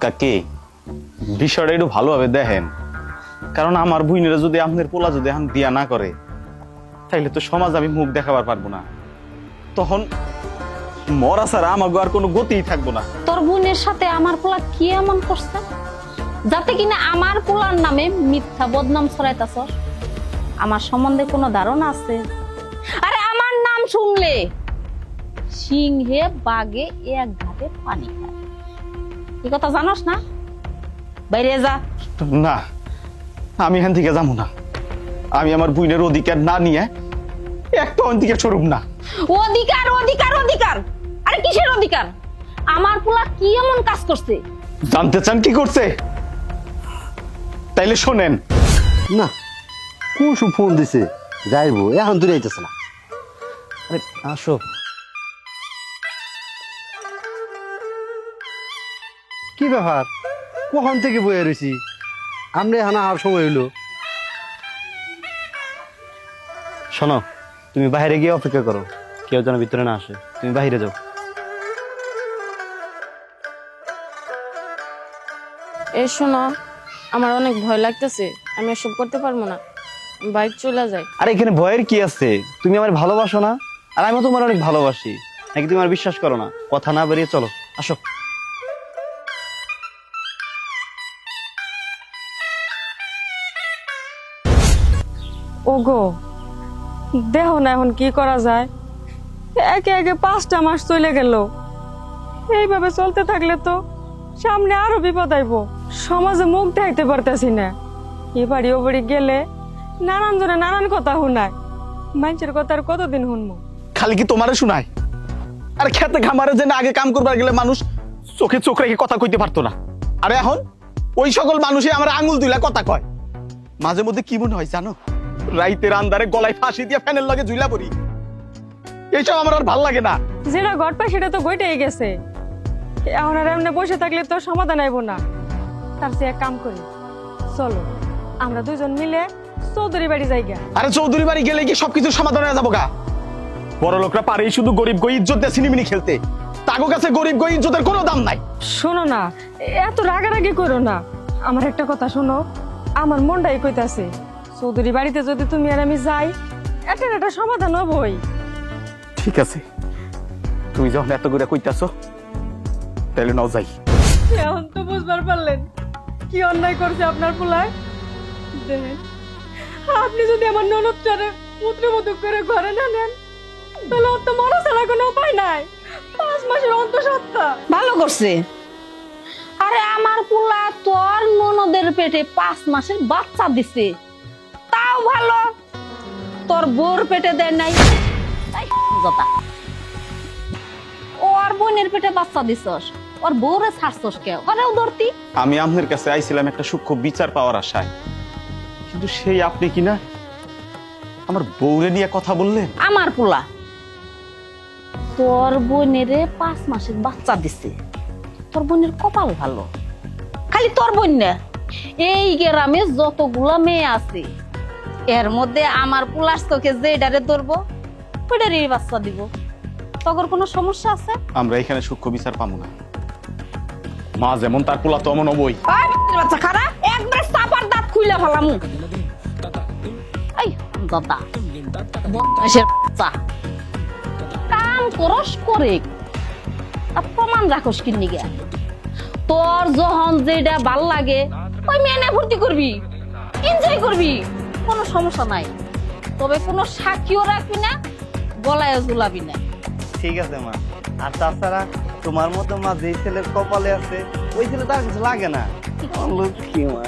কাকে বিষয়টা একটু ভালোভাবে দেখেন। কারণ আমার বুইনেরা যদি আপনার পোলা যদি এখন দিয়া না করে, তাইলে তো সমাজ আমি মুখ দেখাবার পারব না। তখন মরা ছাড়া আমাকে আর কোনো গতিই থাকব না। তোর বোনের সাথে আমার পোলা কি এমন করছে? যাতে কিনা আমার পোলার নামে মিথ্যা বদনাম ছড়াইতাছ। আমার সম্বন্ধে কোনো ধারণা আছে? আরে আমার নাম শুনলে। সিংহে বাগে এক ঘাটে পানি খায়। এই কথা জানোস না? বাইরে যা। না আমি এখান থেকে যাব না। আমি আমার বুইনের অধিকার না নিয়ে একটা অন্তিকে স্বরূপ না। অধিকার অধিকার অধিকার। আরে কিসের অধিকার? আমার পোলা কি এমন কাজ করছে? জানতে চান কি করছে? তাইলে শোনেন। না কুসু ফোন দিছে? যাইবো এখন দূরে আইতেছে না। আরে আসো। কি ব্যাপার? কখন থেকে বয়ে রয়েছি আমরা এখন আর সময় হইল। শোনো তুমি বাইরে গিয়ে অপেক্ষা করো। কেউ যেন ভিতরে না আসে। তুমি বাইরে যাও। এ শোনো আমার অনেক ভয় লাগতেছে। আমি এসব করতে পারব না। বাইক চলে যায়। আর এখানে ভয়ের কি আছে? তুমি আমার ভালোবাসো না? আর আমি তোমার অনেক ভালোবাসি। নাকি তুমি আমার বিশ্বাস করো না? কথা না বেরিয়ে চলো আসো। ওগো দেহ না এখন কি করা যায়। একে একে পাঁচটা মাস চলে গেল। এইভাবে চলতে থাকলে তো সামনে আরও বিপদ আইব। সমাজে মুখ দেখাইতে পারতেছি না। এ বাড়ি ও বাড়ি গেলে নানান জনে নানান কথা শুনায়। মানুষের কথা আর কতদিন শুনব? খালি কি তোমারে শুনায়? আর খেতে খামারে যে আগে কাম করবার গেলে মানুষ চোখে চোখ রেখে কথা কইতে পারতো না। আরে এখন ওই সকল মানুষই আমার আঙুল দুইলা কথা কয়। মাঝে মধ্যে কি মনে হয় জানো? রাইতের আন্দারে গলায় ফাঁসি দিয়ে ফ্যানের লগে ঝুলা পড়ি। এইসব আমার আর ভালো লাগে না। যেটা ঘট পায় সেটা তো গইটাই গেছে। এখন আর এমনি বসে থাকলে তো সমাধান আইব না। তার চেয়ে এক কাম করি। চলো আমরা দুজন মিলে চৌধুরী বাড়ি যাই গা আরে চৌধুরী বাড়ি গেলে কি সবকিছু সমাধান হয়ে যাব গা বড় লোকরা পারেই শুধু গরিব গই ইজ্জত দিয়ে সিনেমিনি খেলতে। তাগো কাছে গরিব গই ইজ্জতের কোনো দাম নাই। শোনো না এত রাগারাগি করো না। আমার একটা কথা শোনো আমার মনটাই কইতাছে চৌধুরী বাড়িতে যদি তুমি আর আমি যাই একটা না একটা সমাধান হবই। ঠিক আছে। তুমি যখন এত করে কইতাছো তাহলে নাও যাই। এখন তো বুঝবার পারলেন কি অন্যায় করছে আপনার পোলায়। দেখেন আপনি যদি আমার ননদটারে পুত্রবধূ করে ঘরে না নেন তাহলে ওর তো মরা ছাড়া কোনো উপায় নাই। পাঁচ মাসের অন্তঃসত্ত্বা। ভালো করছে। আরে আমার পোলা তোর ননদের পেটে পাঁচ মাসের বাচ্চা দিছে। তাও ভালো। তোর বোর পেটে দেয় নাই। জতা। ওর বোনের পেটে বাচ্চা দিছস। ওর বউরে ছাড়ছস কে ওরেও ধরতি। আমি আপনার কাছে আইছিলাম একটা সূক্ষ্ম বিচার পাওয়ার আশায়। কিন্তু সেই আপনি কিনা? আমার বউরে নিয়ে কথা বললেন? আমার পোলা। তোর বোনেরে পাঁচ মাসের বাচ্চা দিছে। তোর বোনের কপাল ভালো। খালি তোর বোন না। এই গ্রামে যতগুলা মেয়ে আছে এর মধ্যে আমার পোলার তোকে যে ডারে ধরবো ওইটারই বাচ্চা দিব। তখন কোনো সমস্যা আছে? আমরা এখানে সূক্ষ্ম বিচার পাবো না। মা যেমন তার পোলা তেমন ওই বাচ্চা খারা একবার চাপার দাঁত খুইলা ফেলামু। এই দাদা বদমাইশের বাচ্চা। কাম করস করে। প্রমাণ রাখস কিন্নি গে তোর যখন যেটা ভালো লাগে ওই মেনে ভর্তি করবি। এনজয় করবি। কোনো সমস্যা নাই। তবে কোনো সাক্ষীও রাখবি না গলায় ঝুলাবি না। ঠিক আছে মা। আর তাছাড়া তোমার মতো মা যেই ছেলের কপালে আছে ওই ছেলে তার কিছু লাগে না। কি মা।